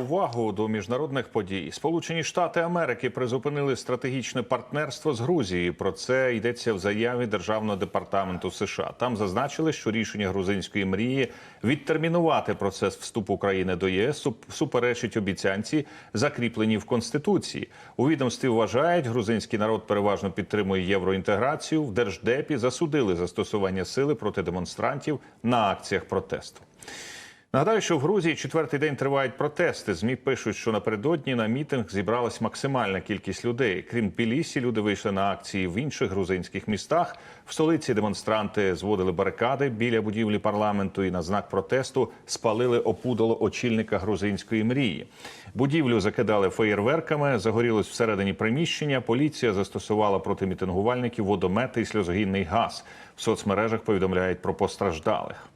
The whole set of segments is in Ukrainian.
Увагу до міжнародних подій. Сполучені Штати Америки призупинили стратегічне партнерство з Грузією. Про це йдеться в заяві Державного департаменту США. Там зазначили, що рішення грузинської мрії відтермінувати процес вступу України до ЄС суперечить обіцянці, закріпленій в конституції. У відомстві вважають, грузинський народ переважно підтримує євроінтеграцію. В держдепі засудили застосування сили проти демонстрантів на акціях протесту. Нагадаю, що в Грузії четвертий день тривають протести. Змі пишуть, що напередодні на мітинг зібралась максимальна кількість людей. Крім Тбілісі, люди вийшли на акції в інших грузинських містах. В столиці демонстранти зводили барикади біля будівлі парламенту і на знак протесту спалили опудало очільника грузинської мрії. Будівлю закидали феєрверками, загорілось всередині приміщення. Поліція застосувала проти мітингувальників водомети і сльозогінний газ. В соцмережах повідомляють про постраждалих.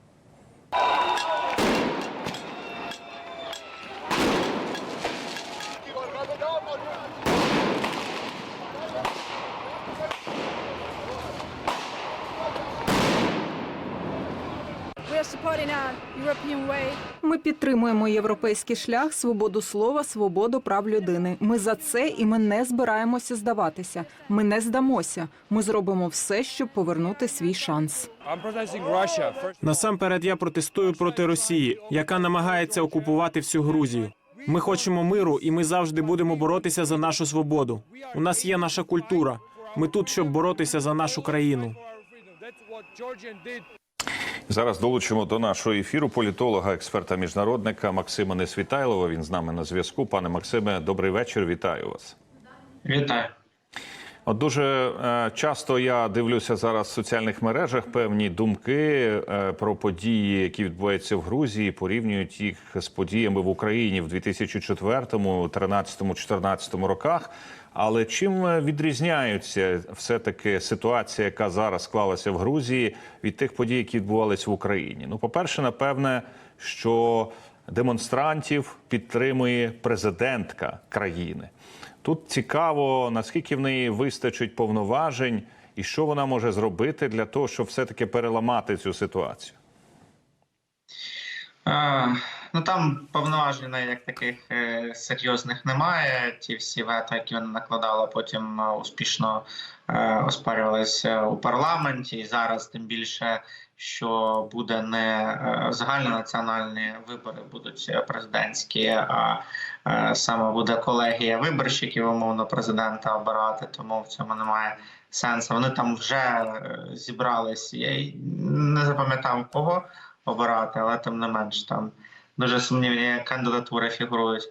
Ми підтримуємо європейський шлях, свободу слова, свободу прав людини. Ми за це і ми не збираємося здаватися. Ми не здамося. Ми зробимо все, щоб повернути свій шанс. Насамперед я протестую проти Росії, яка намагається окупувати всю Грузію. Ми хочемо миру, і ми завжди будемо боротися за нашу свободу. У нас є наша культура. Ми тут, щоб боротися за нашу країну. Зараз долучимо до нашого ефіру політолога, експерта міжнародника Максима Несвітайлова. Він з нами на зв'язку. Пане Максиме, добрий вечір. Вітаю вас. Вітаю. От дуже е, часто я дивлюся зараз в соціальних мережах певні думки е, про події, які відбуваються в Грузії, порівнюють їх з подіями в Україні в 2004, 13, 14 роках. Але чим е, відрізняються все-таки ситуація, яка зараз склалася в Грузії, від тих подій, які відбувалися в Україні? Ну, по-перше, напевне, що демонстрантів підтримує президентка країни. Тут цікаво, наскільки в неї вистачить повноважень, і що вона може зробити для того, щоб все-таки переламати цю ситуацію. Ну там повноважень як таких е, серйозних немає. Ті всі вето, які вона накладала, потім е, успішно е, оспарювалися у парламенті. І зараз тим більше, що буде не загальнонаціональні вибори, будуть президентські, а саме буде колегія виборщиків, умовно президента обирати. Тому в цьому немає сенсу. Вони там вже зібрались. Я не запам'ятав кого обирати, але тим не менш там дуже сумнівні кандидатури фігурують.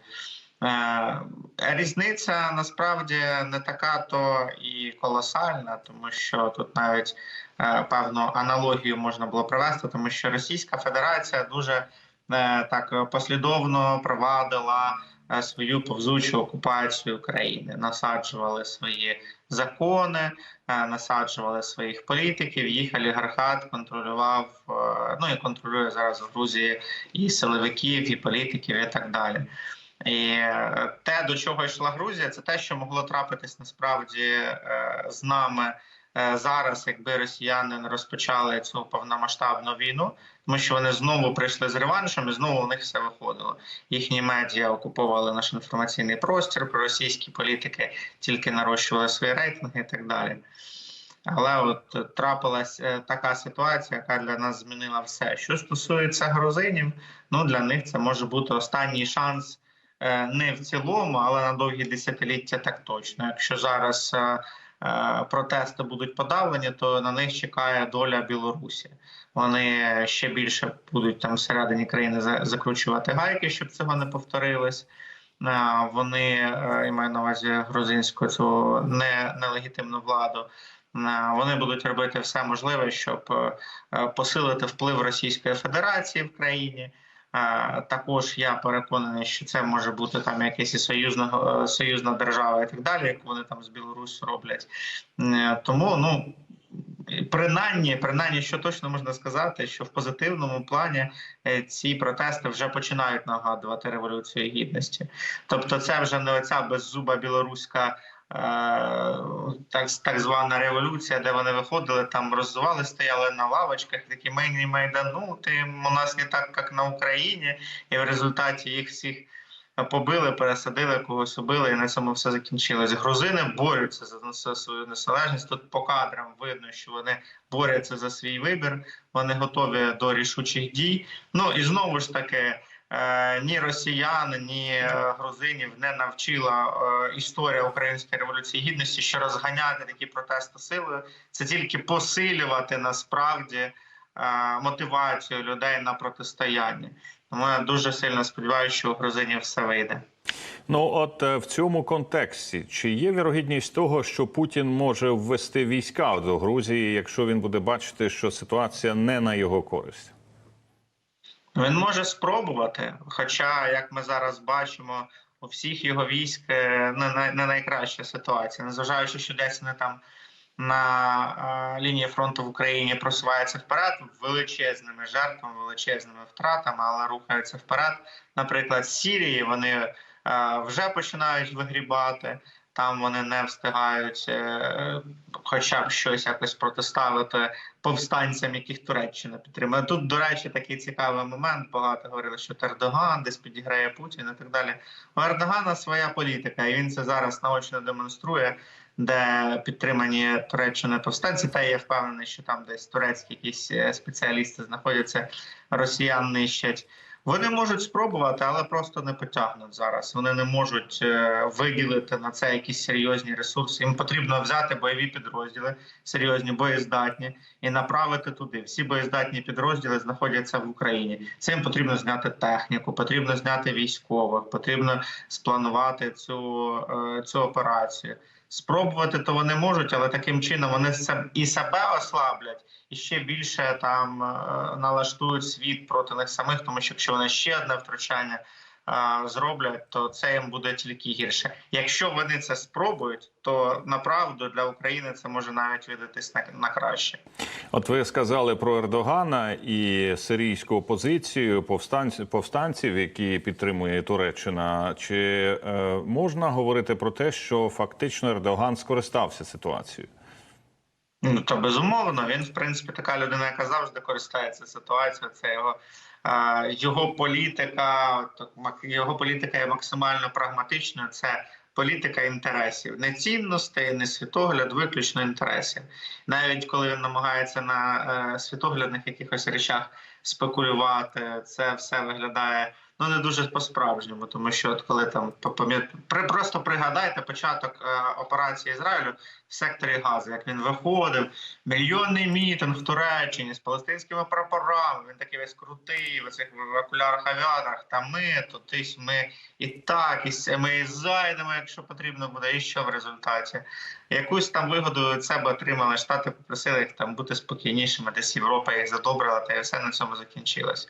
Е, Різниця насправді не така то і колосальна, тому що тут навіть е, певну аналогію можна було провести, тому що Російська Федерація дуже е, так послідовно провадила свою повзучу окупацію України, насаджували свої закони, е, насаджували своїх політиків. Їх олігархат контролював. е, Ну і контролює зараз в Грузії і силовиків, і політиків, і так далі. І е, те, до чого йшла Грузія, це те, що могло трапитись насправді е, з нами е, зараз, якби росіяни не розпочали цю повномасштабну війну, тому що вони знову прийшли з реваншем, і знову у них все виходило. Їхні медіа окуповували наш інформаційний простір, проросійські політики тільки нарощували свої рейтинги і так далі. Але от трапилась е, така ситуація, яка для нас змінила все. Що стосується грузинів, ну для них це може бути останній шанс е, не в цілому, але на довгі десятиліття так точно. Якщо зараз е, е, протести будуть подавлені, то на них чекає доля Білорусі. Вони ще більше будуть там всередині країни за- закручувати гайки, щоб цього не повторилось. Е, Вони е, я маю на увазі грузинську цю не, нелегітимну владу. Е, Вони будуть робити все можливе, щоб е, е, посилити вплив Російської Федерації в країні. Також я переконаний, що це може бути там якась і союзна, е, союзна держава і так далі, як вони там з Білоруссю роблять. Е, Тому ну. Принаймні, принаймні, що точно можна сказати, що в позитивному плані е, ці протести вже починають нагадувати революцію гідності. Тобто, це вже не оця беззуба білоруська так, так звана революція, де вони виходили, там роздували, стояли на лавочках, такі ми не майданути, у нас не так, як на Україні, і в результаті їх всіх побили, пересадили, когось убили, і на цьому все закінчилось. Грузини борються за свою незалежність. Тут по кадрам видно, що вони борються за свій вибір, вони готові до рішучих дій. Ну і знову ж таки. Е, ні росіян, ні е, грузинів не навчила е, історія української революції гідності, що розганяти такі протести силою це тільки посилювати насправді мотивацію людей на протистояння. Тому я дуже сильно сподіваюся, що у грузинів все вийде. Ну от в цьому контексті чи є вірогідність того, що Путін може ввести війська до Грузії, якщо він буде бачити, що ситуація не на його користь? Він може спробувати. Хоча, як ми зараз бачимо, у всіх його військ е, не, най- не найкраща ситуація, незважаючи, що десь вони там на е, лінії фронту в Україні просуваються вперед величезними жертвами, величезними втратами, але рухаються вперед. Наприклад, з Сірії вони е, вже починають вигрібати. Там вони не встигають, е, хоча б щось якось протиставити повстанцям, яких Туреччина підтримує. Тут, до речі, такий цікавий момент. Багато говорили, що Ердоган десь підіграє Путін і так далі. У Ердогана своя політика, і він це зараз наочно демонструє, де підтримані Туреччини повстанці. Та я впевнений, що там десь турецькі якісь е, спеціалісти знаходяться, росіян нищать. Вони можуть спробувати, але просто не потягнуть зараз. Вони не можуть е, виділити на це якісь серйозні ресурси. Їм потрібно взяти бойові підрозділи, серйозні боєздатні, і направити туди. Всі боєздатні підрозділи знаходяться в Україні. Це їм потрібно зняти техніку, потрібно зняти військових, потрібно спланувати цю, е, цю операцію. Спробувати то вони можуть, але таким чином вони і себе ослаблять, і ще більше там е, налаштують світ проти них самих, тому що якщо вони ще одне втручання е, зроблять, то це їм буде тільки гірше. Якщо вони це спробують, то направду для України це може навіть видатись на, на краще. От ви сказали про Ердогана і сирійську опозицію повстанців, повстанців, які підтримує Туреччина. Чи е, можна говорити про те, що фактично Ердоган скористався ситуацією? Ну то безумовно. Він, в принципі, така людина, яка завжди користається ситуацією. Це його, його політика, його політика є максимально прагматичною. Це політика інтересів, не цінностей, не світогляд, виключно інтересів. Навіть коли він намагається на е, світоглядних якихось речах спекулювати, це все виглядає. Ну не дуже по-справжньому, тому що от коли там при просто пригадайте початок е, операції Ізраїлю в секторі Гази, як він виходив, мільйонний мітинг в Туреччині з палестинськими прапорами. Він такий весь крутий, в цих окулярах авіаторах. Та ми, то тись ми і так, і ми і зайдемо, якщо потрібно буде. І що в результаті? Якусь там вигоду від себе отримали штати, попросили їх там бути спокійнішими, десь Європа їх задобрила, та і все на цьому закінчилось.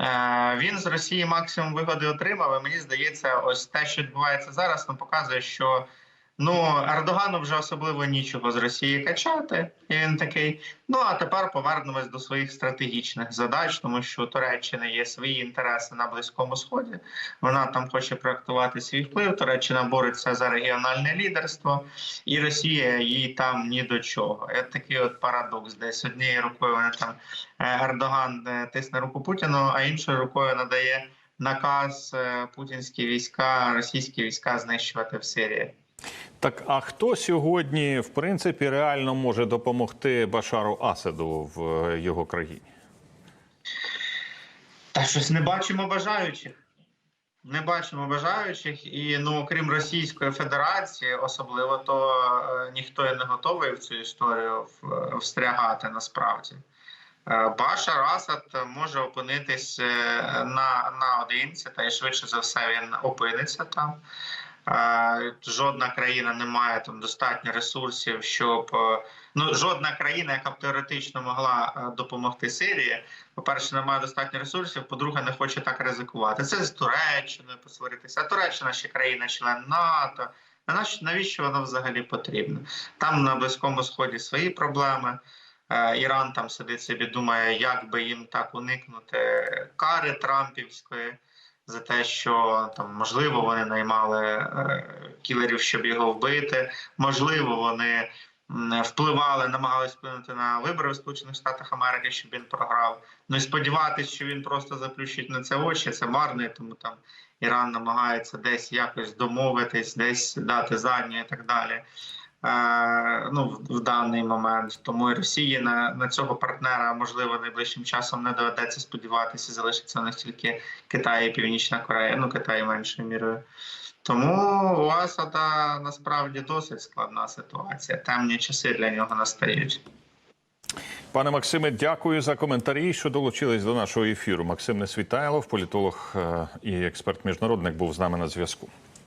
Е, Він з Росії максимум вигоди отримав. І мені здається, ось те, що відбувається зараз, нам показує, що ну Ердогану вже особливо нічого з Росії качати. І він такий. Ну а тепер повернемось до своїх стратегічних задач, тому що у Туреччини є свої інтереси на близькому сході. Вона там хоче проектувати свій вплив. Туреччина бореться за регіональне лідерство, і Росія їй там ні до чого. Це такий от парадокс. Десь однією рукою вони там е, Ердоган е, тисне руку Путіну, а іншою рукою надає наказ е, путінські війська, російські війська знищувати в Сирії. Так а хто сьогодні, в принципі, реально може допомогти Башару Асаду в е, його країні? Та щось не бачимо бажаючих. Не бачимо бажаючих, і ну окрім Російської Федерації, особливо то е, ніхто і не готовий в цю історію встрягати насправді. Е, Башар Асад може опинитись е, на наодинці, та й швидше за все він опиниться там. Жодна країна не має там достатньо ресурсів, щоб е, ну жодна країна, яка б теоретично могла е, допомогти Сирії, по-перше, не має достатньо ресурсів, по-друге, не хоче так ризикувати. Це з Туреччиною посваритися. А Туреччина ще країна-член НАТО. А наш- Навіщо воно взагалі потрібно? Там на Близькому Сході свої проблеми. Е, Іран там сидить собі, думає, як би їм так уникнути кари Трампівської за те, що там можливо вони наймали е, кілерів, щоб його вбити. Можливо, вони впливали, намагались вплинути на вибори в Сполучених Штатах Америки, щоб він програв. Ну і сподіватися, що він просто заплющить на це очі, це марно, тому там Іран намагається десь якось домовитись, десь дати задню і так далі. Е, ну, в, даний момент. Тому і Росії на, на цього партнера можливо найближчим часом не доведеться сподіватися. Залишиться у них тільки Китай і Північна Корея, ну Китай меншою мірою. Тому у Асада насправді досить складна ситуація. Темні часи для нього настають. Пане Максиме, дякую за коментарі, що долучились до нашого ефіру. Максим Несвітайлов, політолог е, і експерт міжнародник, був з нами на зв'язку.